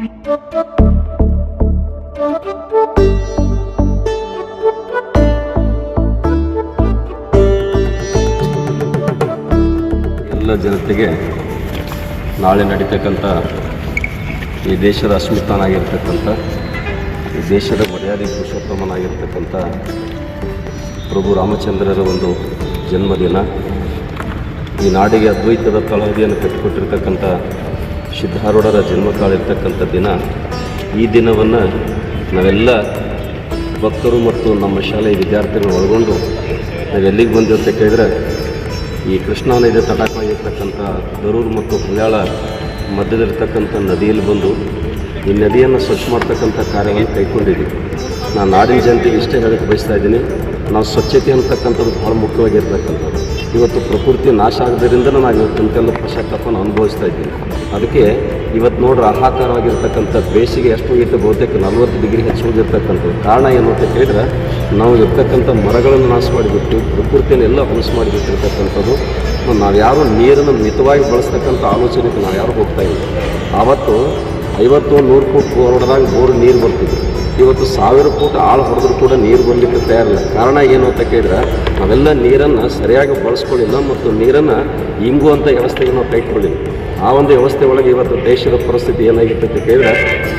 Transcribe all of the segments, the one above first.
ಎಲ್ಲ ಜನತೆಗೆ ನಾಳೆ ನಡೀತಕ್ಕಂಥ ಈ ದೇಶದ ಅಸ್ಮಿತಾನಾಗಿರ್ತಕ್ಕಂಥ, ಈ ದೇಶದ ಮರ್ಯಾದೆ ಪುರುಷೋತ್ತಮನಾಗಿರ್ತಕ್ಕಂಥ ಪ್ರಭು ರಾಮಚಂದ್ರರ ಒಂದು ಜನ್ಮದಿನ, ಈ ನಾಡಿಗೆ ಅದ್ವೈತದ ತಳಹದಿಯನ್ನು ಕಟ್ಟಿಕೊಟ್ಟಿರ್ತಕ್ಕಂಥ ಸಿದ್ಧಾರೂಢರ ಜನ್ಮ ತಾಳಿರ್ತಕ್ಕಂಥ ದಿನ, ಈ ದಿನವನ್ನು ನಾವೆಲ್ಲ ಭಕ್ತರು ಮತ್ತು ನಮ್ಮ ಶಾಲೆಯ ವಿದ್ಯಾರ್ಥಿಗಳು ಒಳಗೊಂಡು ನಾವು ಎಲ್ಲಿಗೆ ಬಂದಿವಿ ಅಂತ ಕೇಳಿದ್ರೆ, ಈ ಕೃಷ್ಣಾ ನದಿ ತಟಾಕವಾಗಿರ್ತಕ್ಕಂಥ ದರೂರು ಮತ್ತು ಹುಲ್ಯಾಳ ಮಧ್ಯದಲ್ಲಿರ್ತಕ್ಕಂಥ ನದಿಯಲ್ಲಿ ಬಂದು ಈ ನದಿಯನ್ನು ಸ್ವಚ್ಛ ಮಾಡ್ತಕ್ಕಂಥ ಕಾರ್ಯವನ್ನು ಕೈಗೊಂಡಿದ್ದೀವಿ ನಾನು ನಾಡಿನ ಜನತೆಗೆ ಇಷ್ಟೇ ಹೇಳಕ್ಕೆ ಬಯಸ್ತಾ ಇದ್ದೀನಿ. ನಾವು ಸ್ವಚ್ಛತೆ ಅಂತಕ್ಕಂಥದ್ದು ಭಾಳ ಮುಖ್ಯವಾಗಿರ್ತಕ್ಕಂಥದ್ದು. ಇವತ್ತು ಪ್ರಕೃತಿ ನಾಶ ಆಗೋದ್ರಿಂದ ನಾವು ಇವತ್ತು ಇಂತೆಲ್ಲ ಪಶ್ಚಾತ್ತಾಪನ ಅನುಭವಿಸ್ತಾ ಇದ್ದೀನಿ. ಅದಕ್ಕೆ ಇವತ್ತು ನೋಡ್ರಿ ಆಹಾಕಾರವಾಗಿರ್ತಕ್ಕಂಥ ಬೇಸಿಗೆ ಎಷ್ಟು ಹೋಗಿತ್ತು ಬಹುತೇಕ ನಲ್ವತ್ತು ಡಿಗ್ರಿ ಹೆಚ್ಚು ಕಾರಣ ಏನು ಅಂತ ಕೇಳಿದ್ರೆ, ನಾವು ಇರ್ತಕ್ಕಂಥ ಮರಗಳನ್ನು ನಾಶ ಮಾಡಿಬಿಟ್ಟು ಪ್ರಕೃತಿಯನ್ನೆಲ್ಲ ಹೊಲಸು ಮಾಡಿಬಿಟ್ಟಿರ್ತಕ್ಕಂಥದ್ದು ನಾವು ಯಾರು ನೀರನ್ನು ಮಿತವಾಗಿ ಬಳಸ್ತಕ್ಕಂಥ ಆಲೋಚನೆಗೆ ನಾವು ಯಾರು ಹೋಗ್ತಾ ಇದ್ದೀವಿ ಆವತ್ತು ಐವತ್ತು ನೂರು ಫೂಟ್ ಹೊಡೆದಾಗ ಬೋರ್ ನೀರು ಬರ್ತಿದ್ವು ಇವತ್ತು ಸಾವಿರ ಫೂಟ್ ಆಳು ಹೊಡೆದ್ರು ಕೂಡ ನೀರು ಬರಲಿಕ್ಕೆ ತಯಾರಿಲ್ಲ ಕಾರಣ ಏನು ಅಂತ ಕೇಳಿದ್ರೆ, ನಾವೆಲ್ಲ ನೀರನ್ನು ಸರಿಯಾಗಿ ಬಳಸ್ಕೊಳ್ಳಿಲ್ಲ ಮತ್ತು ನೀರನ್ನು ಇಂಗುವಂಥ ವ್ಯವಸ್ಥೆಗೆ ನಾವು ಕೈಗೊಳ್ಳಿಲ್ಲ ಆ ಒಂದು ವ್ಯವಸ್ಥೆ ಒಳಗೆ ಇವತ್ತು ದೇಶದ ಪರಿಸ್ಥಿತಿ ಏನಾಗಿತ್ತು ಅಂತ ಕೇಳಿದ್ರೆ,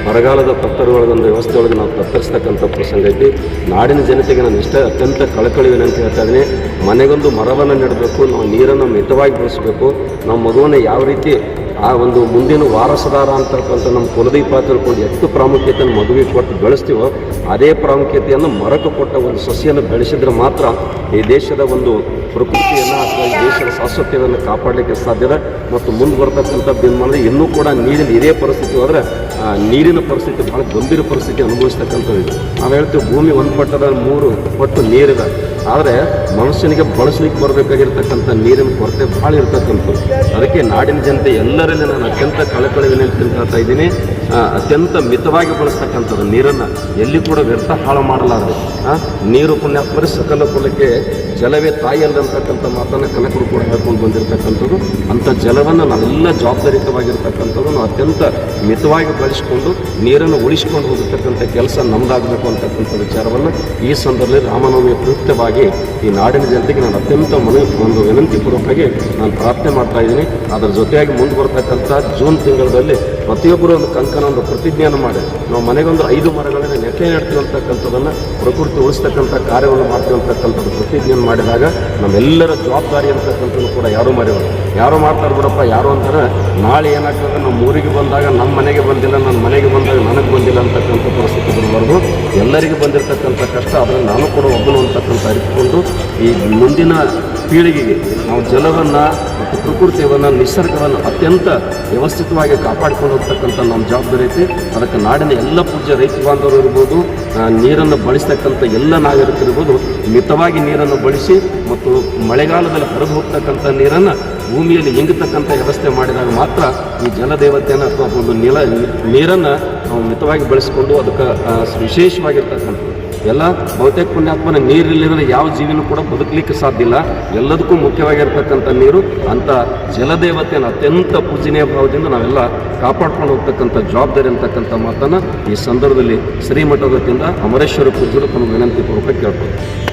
ಬರಗಾಲದ ತತ್ತರೊಳಗೊಂದು ವ್ಯವಸ್ಥೆ ಒಳಗೆ ನಾವು ತತ್ತರಿಸ್ತಕ್ಕಂಥ ಪ್ರಸಂಗ ಐತಿ. ನಾಡಿನ ಜನತೆಗೆ ನಾನು ಇಷ್ಟ ಅತ್ಯಂತ ಕಳಕಳಿವೇನೆ ಅಂತ ಹೇಳ್ತಾ ಇದ್ದೀನಿ. ಮನೆಗೊಂದು ಮರವನ್ನು ನೆಡಬೇಕು, ನಾವು ನೀರನ್ನು ಮಿತವಾಗಿ ಬಳಸಬೇಕು. ನಮ್ಮ ಮಗುವನ್ನು ಯಾವ ರೀತಿ ಆ ಒಂದು ಮುಂದಿನ ವಾರಸದಾರ ಅಂತಕ್ಕಂಥ ನಮ್ಮ ಕುಲದೀಪ ತಿಳ್ಕೊಂಡು ಎಷ್ಟು ಪ್ರಾಮುಖ್ಯತೆಯನ್ನು ಮದುವೆ ಕೊಟ್ಟು ಬೆಳೆಸ್ತೀವೋ ಅದೇ ಪ್ರಾಮುಖ್ಯತೆಯನ್ನು ಮರಕ ಕೊಟ್ಟ ಒಂದು ಸಸಿಯನ್ನು ಬೆಳೆಸಿದ್ರೆ ಮಾತ್ರ ಈ ದೇಶದ ಒಂದು ಪ್ರಕೃತಿಯನ್ನು ಅಥವಾ ಈ ದೇಶದ ಶಾಶ್ವತೆಯನ್ನು ಕಾಪಾಡಲಿಕ್ಕೆ ಸಾಧ್ಯದ ಮತ್ತು ಮುಂದೆ ಬರ್ತಕ್ಕಂಥದ್ದು ಏನು ಮಾಡಿದ್ರೆ ಇನ್ನೂ ಕೂಡ ನೀರಿನ ಇದೇ ಪರಿಸ್ಥಿತಿ ಹೋದರೆ ನೀರಿನ ಪರಿಸ್ಥಿತಿ ಭಾಳ ಗಂಭೀರ ಪರಿಸ್ಥಿತಿ ಅನುಭವಿಸ್ತಕ್ಕಂಥದ್ದು ನಾವು ಹೇಳ್ತೀವಿ ಭೂಮಿ ಒಂದು ಪಟ್ಟದ ಮೂರು ಪಟ್ಟು ನೀರಿದೆ ಆದರೆ ಮನುಷ್ಯನಿಗೆ ಬಳಸಲಿಕ್ಕೆ ಬರಬೇಕಾಗಿರ್ತಕ್ಕಂಥ ನೀರಿನ ಕೊರತೆ ಭಾಳ ಇರ್ತಕ್ಕಂಥದ್ದು. ಅದಕ್ಕೆ ನಾಡಿನ ಜನತೆ ಎಲ್ಲರಲ್ಲಿ ನಾನು ಅತ್ಯಂತ ಕಳಕಳಿ ವಿನಂತಿ ಹೇಳ್ತಾ ಇದ್ದೀನಿ. ಅತ್ಯಂತ ಮಿತವಾಗಿ ಬಳಸ್ತಕ್ಕಂಥದ್ದು ನೀರನ್ನು ಎಲ್ಲಿ ಕೂಡ ವ್ಯರ್ಥ ಹಾಳು ಮಾಡಲಾರದು. ನೀರು ಪುಣ್ಯ ಸಕಲ ಕುಲಕ್ಕೆ ಜಲವೇ ತಾಯಿ ಮಾತನ್ನು ಕಲಕರು ಕೂಡ ಹೇಳ್ಕೊಂಡು ಬಂದಿರತಕ್ಕಂಥದ್ದು. ಅಂಥ ಜಲವನ್ನು ನಾವೆಲ್ಲ ಜವಾಬ್ದಾರಿತವಾಗಿರ್ತಕ್ಕಂಥದ್ದು ನಾವು ಅತ್ಯಂತ ಮಿತವಾಗಿ ಬಳಸಿಕೊಂಡು ನೀರನ್ನು ಉಳಿಸ್ಕೊಂಡು ಹೋಗಿರ್ತಕ್ಕಂಥ ಕೆಲಸ ನಮ್ಮದಾಗಬೇಕು ಅಂತಕ್ಕಂಥ ವಿಚಾರವನ್ನು ಈ ಸಂದರ್ಭದಲ್ಲಿ ರಾಮನವಮಿ ಪ್ರಯುಕ್ತವಾಗಿ ಈ ನಾಡಿನ ಜನತೆಗೆ ನಾನು ಅತ್ಯಂತ ಮನವಿ, ಒಂದು ವಿನಂತಿ ಪೂರ್ವಕವಾಗಿ ನಾನು ಪ್ರಾರ್ಥನೆ ಮಾಡ್ತಾ ಇದ್ದೀನಿ. ಅದರ ಜೊತೆಯಾಗಿ ಮುಂದೆ ಬರ್ತಕ್ಕಂಥ ಜೂನ್ ತಿಂಗಳಲ್ಲಿ ಪ್ರತಿಯೊಬ್ಬರು ಒಂದು ಕಂಕನ ಒಂದು ಪ್ರತಿಜ್ಞೆಯನ್ನು ಮಾಡಿ ನಾವು ಮನೆಗೊಂದು ಐದು ಮರಗಳನ್ನು ನೆಟ್ಟೆ ನೆಡ್ತೀವಿ ಅಂತಕ್ಕಂಥದ್ದನ್ನು ಪ್ರಕೃತಿ ಉಳಿಸ್ತಕ್ಕಂಥ ಕಾರ್ಯವನ್ನು ಮಾಡ್ತೀವಿ ಅಂತಕ್ಕಂಥದ್ದು ಪ್ರತಿಜ್ಞೆಯನ್ನು ಮಾಡಿದಾಗ ನಮ್ಮೆಲ್ಲರ ಜವಾಬ್ದಾರಿ ಅಂತಕ್ಕಂಥದ್ದು ಕೂಡ ಯಾರೂ ಮರೆಯೋದು ಯಾರು ಮಾಡ್ತಾರೆ ಬಿಡಪ್ಪ, ಯಾರು ಅಂತಾರೆ, ನಾಳೆ ಏನಾಗ್ತದೆ, ನಮ್ಮ ಊರಿಗೆ ಬಂದಾಗ ನಮ್ಮ ಮನೆಗೆ ಬಂದಿಲ್ಲ, ನನ್ನ ಮನೆಗೆ ಬಂದಾಗ ನನಗೆ ಬಂದಿಲ್ಲ ಅಂತಕ್ಕಂಥ ಪರಿಸ್ಥಿತಿ ಬರಬಾರ್ದು. ಎಲ್ಲರಿಗೂ ಬಂದಿರತಕ್ಕಂಥ ಕಷ್ಟ ಅದನ್ನು ನಾನು ಕೂಡ ಒಬ್ಬನು ಅಂತಕ್ಕಂಥ ಅರಿತುಕೊಂಡು ಈ ಮುಂದಿನ ಪೀಳಿಗೆಗೆ ನಾವು ಜಲವನ್ನು ಪ್ರಕೃತಿಯನ್ನು ನಿಸರ್ಗವನ್ನು ಅತ್ಯಂತ ವ್ಯವಸ್ಥಿತವಾಗಿ ಕಾಪಾಡಿಕೊಂಡು ಹೋಗ್ತಕ್ಕಂಥ ನಮ್ಮ ಜವಾಬ್ದಾರಿ ಐತಿ. ಅದಕ್ಕೆ ನಾಡಿನ ಎಲ್ಲ ಪೂಜ್ಯ ರೈತ ಬಾಂಧವರು ಇರ್ಬೋದು ನೀರನ್ನು ಬಳಸ್ತಕ್ಕಂಥ ಎಲ್ಲ ನಾಗರಿಕರಿರ್ಬೋದು ಮಿತವಾಗಿ ನೀರನ್ನು ಬಳಸಿ ಮತ್ತು ಮಳೆಗಾಲದಲ್ಲಿ ಹರಿದು ಹೋಗ್ತಕ್ಕಂಥ ನೀರನ್ನು ಭೂಮಿಯಲ್ಲಿ ಇಂಗತಕ್ಕಂಥ ವ್ಯವಸ್ಥೆ ಮಾಡಿದಾಗ ಮಾತ್ರ ಈ ಜಲದೇವತೆಯನ್ನು ಅಥವಾ ಒಂದು ನೀರನ್ನು ನಾವು ಮಿತವಾಗಿ ಬಳಸಿಕೊಂಡು ಅದಕ್ಕೆ ಆ, ವಿಶೇಷವಾಗಿರ್ತಕ್ಕಂಥದ್ದು. ಎಲ್ಲ ಬಹುತೇಕ ಪುಣ್ಯಾತ್ಮನ ನೀರಿಲ್ಲದ್ರೆ ಯಾವ ಜೀವಿನೂ ಕೂಡ ಬದುಕಲಿಕ್ಕೆ ಸಾಧ್ಯ ಇಲ್ಲ. ಎಲ್ಲದಕ್ಕೂ ಮುಖ್ಯವಾಗಿರ್ತಕ್ಕಂಥ ನೀರು, ಅಂಥ ಜಲದೇವತೆಯನ್ನು ಅತ್ಯಂತ ಪೂಜನೀಯ ಭಾವದಿಂದ ನಾವೆಲ್ಲ ಕಾಪಾಡ್ಕೊಂಡು ಹೋಗ್ತಕ್ಕಂಥ ಜವಾಬ್ದಾರಿ ಅಂತಕ್ಕಂಥ ಮಾತನ್ನು ಈ ಸಂದರ್ಭದಲ್ಲಿ ಶ್ರೀಮಠದ ವತಿಯಿಂದ ಅಮರೇಶ್ವರ ಪೂಜರು ತಮ್ಮ ವಿನಂತಿ ಪೂರ್ವಕ ಕೇಳ್ಬೋದು